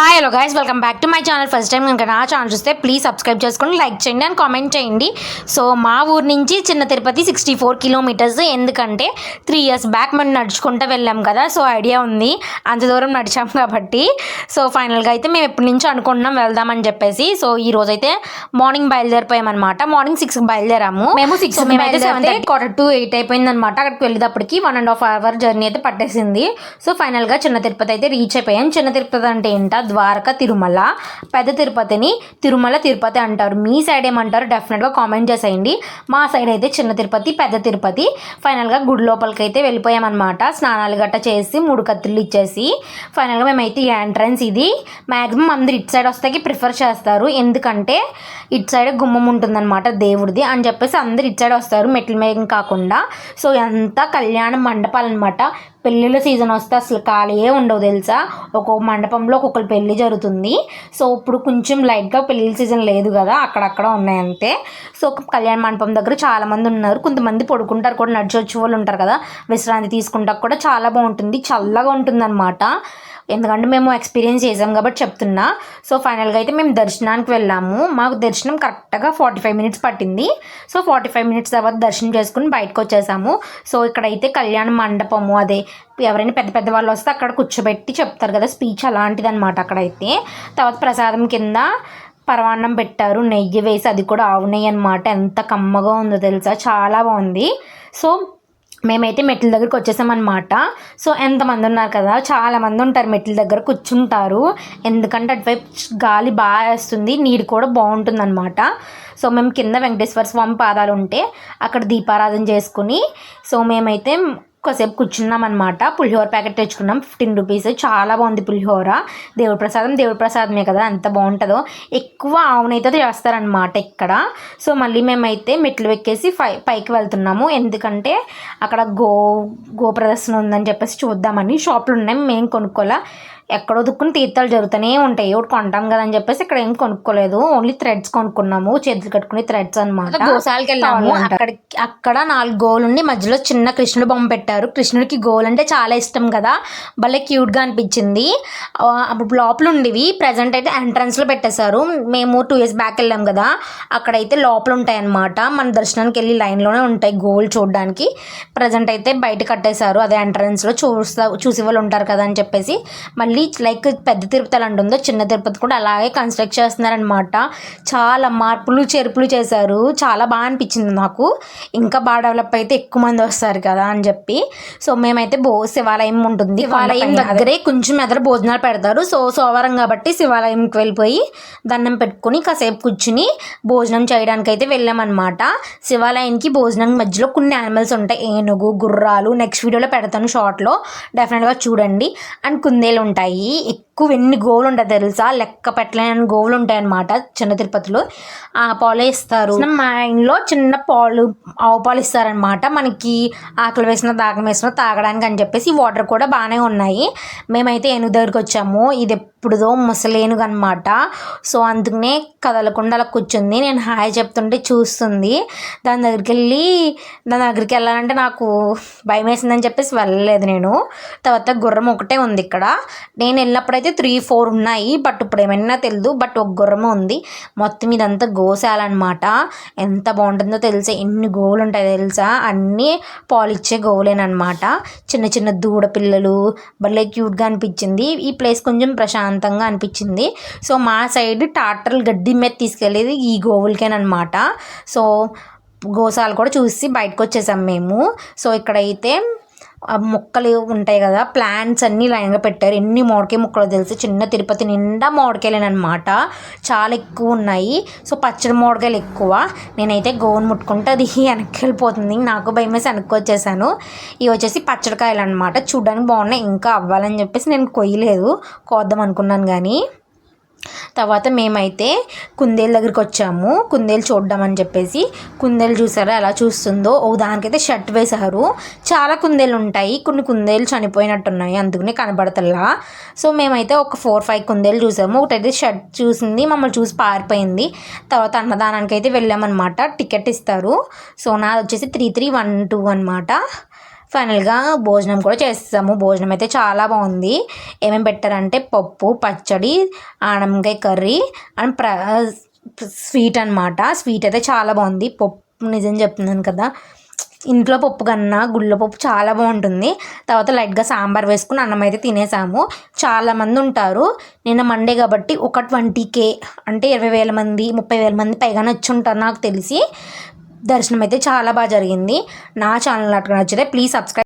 Hi hello guys welcome back to my channel first time కనుక నా channel చూస్తే please subscribe చేసుకోండి like చేయండి అండ్ కామెంట్ చేయండి. సో మా ఊరు నుంచి చిన్న తిరుపతి సిక్స్టీ ఫోర్ కిలోమీటర్స్ ఎందుకంటే త్రీ ఇయర్స్ బ్యాక్ మనం నడుచుకుంటూ వెళ్ళాం కదా సో ఐడియా ఉంది. అంత దూరం నడిచాం కాబట్టి. సో ఫైనల్గా అయితే మేము ఎప్పటి నుంచి అనుకుంటున్నాం వెళ్దామని చెప్పేసి. సో ఈ రోజు అయితే మార్నింగ్ బయలుదేరిపోయామన్నమాట. మార్నింగ్ సిక్స్ బయలుదేరాము. మేము సిక్స్ మేమైతే seven thirty quarter to eight అయిపోయిందనమాట అక్కడికి వెళ్ళేటప్పటికి one and half hour journey అయితే పట్టేసింది. సో ఫైనల్గా చిన్న తిరుపతి అయితే రీచ్ అయిపోయాం. చిన్న తిరుపతి అంటే ఏంటా ద్వారక తిరుమల పెద్ద తిరుపతిని తిరుమల తిరుపతి అంటారు. మీ సైడ్ ఏమంటారు? డెఫినెట్గా కామెంట్ చేసేయండి. మా సైడ్ అయితే చిన్న తిరుపతి పెద్ద తిరుపతి. ఫైనల్గా గుడి లోపలికి అయితే వెళ్ళిపోయామన్నమాట. స్నానాలు గట్ట చేసి మూడు కత్తులు ఇచ్చేసి ఫైనల్గా మేమైతే ఎంట్రన్స్ ఇది. మ్యాక్సిమం అందరు ఇటు సైడ్ వస్తాకి ప్రిఫర్ చేస్తారు. ఎందుకంటే ఇటు సైడ్ గుమ్మం ఉంటుందన్నమాట దేవుడిది అని చెప్పేసి అందరు ఇటు సైడ్ వస్తారు. మెట్ల మీద కాకుండా. సో అంతా కళ్యాణ మండపాలు అనమాట పెళ్ళిళ్ళ సీజన్ వస్తే అసలు ఖాళీయే ఉండవు తెలుసా? ఒక్కొక్క మండపంలో ఒక్కొక్కరు పెళ్ళి జరుగుతుంది. సో ఇప్పుడు కొంచెం లైట్గా పెళ్ళిళ్ళ సీజన్ లేదు కదా అక్కడక్కడ ఉన్నాయి అంతే సో కళ్యాణ మండపం దగ్గర చాలామంది ఉన్నారు. కొంతమంది పడుకుంటారు కూడా నడిచి వచ్చే వాళ్ళు ఉంటారు కదా. విశ్రాంతి తీసుకుంటా కూడా చాలా బాగుంటుంది. చల్లగా ఉంటుంది ఎందుకంటే మేము ఎక్స్పీరియన్స్ చేసాం కాబట్టి చెప్తున్నా. సో ఫైనల్గా అయితే మేము దర్శనానికి వెళ్ళాము. మాకు దర్శనం కరెక్ట్గా ఫార్టీ ఫైవ్ మినిట్స్ పట్టింది. సో ఫార్టీ ఫైవ్ మినిట్స్ తర్వాత దర్శనం చేసుకుని బయటకు వచ్చేసాము. సో ఇక్కడైతే కళ్యాణ మండపము అదే. ఎవరైనా పెద్ద పెద్ద వాళ్ళు వస్తే అక్కడ కూర్చోబెట్టి చెప్తారు కదా స్పీచ్ అలాంటిది అనమాట అక్కడైతే. తర్వాత ప్రసాదం కింద పరమాన్నం పెట్టారు నెయ్యి వేసి అది కూడా ఆవు నెయ్యి అనమాట ఎంత కమ్మగా ఉందో తెలుసా? చాలా బాగుంది. సో మేమైతే మెట్ల దగ్గరికి వచ్చేసామన్నమాట. సో ఎంతమంది ఉన్నారు కదా? చాలామంది ఉంటారు మెట్ల దగ్గర కూర్చుంటారు. ఎందుకంటే అటువైపు గాలి బాగా వేస్తుంది నీరు కూడా బాగుంటుంది అనమాట సో మేము కింద వెంకటేశ్వర స్వామి పాదాలు ఉంటే అక్కడ దీపారాధన చేసుకుని సో మేమైతే కాసేపు కూర్చున్నాం అనమాట పులిహోర ప్యాకెట్ తెచ్చుకున్నాం. Fifteen rupees. చాలా బాగుంది పులిహోర. దేవుడి ప్రసాదం దేవుడి ప్రసాదమే కదా. ఎంత బాగుంటుందో. ఎక్కువ ఆవునైతే చేస్తారనమాట ఇక్కడ. సో మళ్ళీ మేమైతే మెట్లు ఎక్కేసి పై పైకి వెళ్తున్నాము. ఎందుకంటే అక్కడ గో గో ప్రదర్శన ఉందని చెప్పేసి చూద్దామని. షాపులు ఉన్నాయి. మేము కొనుక్కోలే ఎక్కడో దుక్కుని తీర్థాలు జరుగుతూనే ఉంటాయి. ఒకటి కొంటాం కదా అని చెప్పేసి ఇక్కడ ఏం కొనుక్కోలేదు. Only threads కొనుక్కున్నాము. చేతులు కట్టుకునే థ్రెడ్స్ అనమాట వెళ్ళాము. అక్కడ అక్కడ నాలుగు గోలు ఉండి మధ్యలో చిన్న కృష్ణుడు బొమ్మ పెట్టారు. కృష్ణుడికి గోల్ అంటే చాలా ఇష్టం కదా. భలే క్యూట్గా అనిపించింది. ఆ, అప్పుడు లోపల ఉండేవి. ప్రజెంట్ అయితే ఎంట్రన్స్లో పెట్టేశారు. మేము టూ ఇయర్స్ బ్యాక్ వెళ్ళాం కదా. అక్కడైతే లోపల ఉంటాయి అన్నమాట మన దర్శనానికి వెళ్ళి లైన్లోనే ఉంటాయి గోల్ చూడడానికి. ప్రజెంట్ అయితే బయట కట్టేశారు. అదే ఎంట్రన్స్లో చూస్తా చూసే వాళ్ళు ఉంటారు కదా అని చెప్పేసి. మళ్ళీ లైక్ పెద్ద తిరుపతి ఎలా ఉంటుందో చిన్న తిరుపతి కూడా అలాగే కన్స్ట్రక్ట్ చేస్తున్నారనమాట చాలా మార్పులు చేర్పులు చేశారు. చాలా బాగా అనిపించింది నాకు ఇంకా బాగా డెవలప్ అయితే ఎక్కువ మంది వస్తారు కదా అని చెప్పి. సో మేమైతే బో శివాలయం ఉంటుంది. శివాలయం దగ్గరే కొంచెం ఎదర భోజనాలు పెడతారు. సో సోమవారం కాబట్టి శివాలయంకి వెళ్ళిపోయి దండం పెట్టుకుని కాసేపు కూర్చుని భోజనం చేయడానికి అయితే వెళ్ళామన్నమాట. శివాలయానికి భోజనం మధ్యలో కొన్ని యానిమల్స్ ఉంటాయి. ఏనుగు గుర్రాలు నెక్స్ట్ వీడియోలో పెడతాను షార్ట్లో డెఫినెట్గా చూడండి. అండ్ కుందేలు ఉంటాయి. aí ఎక్కువ ఎన్ని గోవులు ఉంటాయి తెలుసా? లెక్క పెట్టలేని గోవులు ఉంటాయి అన్నమాట చిన్న తిరుపతిలో. ఆ పాలు ఇస్తారు. మా ఇంట్లో చిన్న పాలు ఆవు పాలు ఇస్తారనమాట మనకి ఆకలి వేసిన దాగం వేసిన తాగడానికి అని చెప్పేసి వాటర్ కూడా బాగానే ఉన్నాయి. మేమైతే ఏనుగు దగ్గరికి వచ్చాము. ఇది ఎప్పుడుదో ముసలేనుగు అనమాట సో అందుకనే కదలకుండా అలా కూర్చుంది. నేను హాయ్ చెప్తుంటే చూస్తుంది. దాని దగ్గరికి వెళ్ళి దాని దగ్గరికి వెళ్ళాలంటే నాకు భయం వేసిందని చెప్పేసి వెళ్ళలేదు నేను. తర్వాత గుర్రం ఒకటే ఉంది ఇక్కడ. నేను వెళ్ళినప్పుడైతే త్రీ ఫోర్ ఉన్నాయి. బట్ ఇప్పుడు ఏమైనా తెలియదు బట్ ఒక గుర్రం ఉంది. మొత్తం ఇదంతా గోశాల అనమాట ఎంత బాగుంటుందో తెలుసా? ఎన్ని గోవులు ఉంటాయి తెలుసా? అన్నీ పాలిచ్చే గోవులేనమాట చిన్న చిన్న దూడ పిల్లలు భలే క్యూట్గా అనిపించింది. ఈ ప్లేస్ కొంచెం ప్రశాంతంగా అనిపించింది. సో మా సైడ్ టాటర్లు గడ్డి మీద తీసుకెళ్ళేది ఈ గోవులకేనమాట సో గోసాలు కూడా చూసి బయటకు వచ్చేసాం మేము. సో ఇక్కడైతే మొక్కలు ఉంటాయి కదా ప్లాంట్స్ అన్నీ లైన్గా పెట్టారు. ఎన్ని మామిడికాయ మొక్కలు తెలుసు? చిన్న తిరుపతి నిండా మామిడికాయలేనమాట చాలా ఎక్కువ ఉన్నాయి. సో పచ్చడి మామిడికాయలు ఎక్కువ. నేనైతే గోవును ముట్టుకుంటే అది వెనక్కి వెళ్ళిపోతుంది నాకు భయం వేసి వెనక్కి వచ్చేసాను. ఇవి వచ్చేసి పచ్చడికాయలు అనమాట చూడడానికి బాగున్నాయి. ఇంకా అవ్వాలని చెప్పేసి నేను కొయ్యలేదు. కోద్దాం అనుకున్నాను కానీ. తర్వాత మేమైతే కుందేలు దగ్గరికి వచ్చాము. కుందేలు చూడ్డామని చెప్పేసి కుందేలు చూసారా ఎలా చూస్తుందో. ఓ దానికైతే షర్ట్ వేశారు. చాలా కుందేలు ఉంటాయి. కొన్ని కుందేలు చనిపోయినట్టున్నాయి. అందుకనే కనబడతల్లా సో మేమైతే ఒక ఫోర్ ఫైవ్ కుందేలు చూసాము. ఒకటైతే షర్ట్ చూసింది. మమ్మల్ని చూసి పారిపోయింది. తర్వాత అన్నదానానికి అయితే వెళ్ళామన్నమాట. టికెట్ ఇస్తారు. సో నాది వచ్చేసి త్రీ త్రీ వన్ టూ అనమాట ఫైనల్గా భోజనం కూడా చేస్తాము. భోజనం అయితే చాలా బాగుంది. ఏమేమి పెట్టారంటే పప్పు పచ్చడి ఆనంకాయ కర్రీ అండ్ ప్ర స్వీట్ అనమాట స్వీట్ అయితే చాలా బాగుంది. పప్పు నిజం చెప్తున్నాను కదా. ఇంట్లో పప్పు కన్నా గుళ్ళో పప్పు చాలా బాగుంటుంది. తర్వాత లైట్గా సాంబార్ వేసుకుని అన్నం అయితే తినేసాము. చాలామంది ఉంటారు. నిన్న మండే కాబట్టి ఒక ట్వంటీ కే అంటే ఇరవై వేల మంది ముప్పై వేల మంది పైగానే వచ్చి ఉంటారు నాకు తెలిసి. దర్శనం అయితే చాలా బాగా జరిగింది. నా ఛానల్ అట్లా నచ్చితే ప్లీజ్ సబ్స్క్రైబ్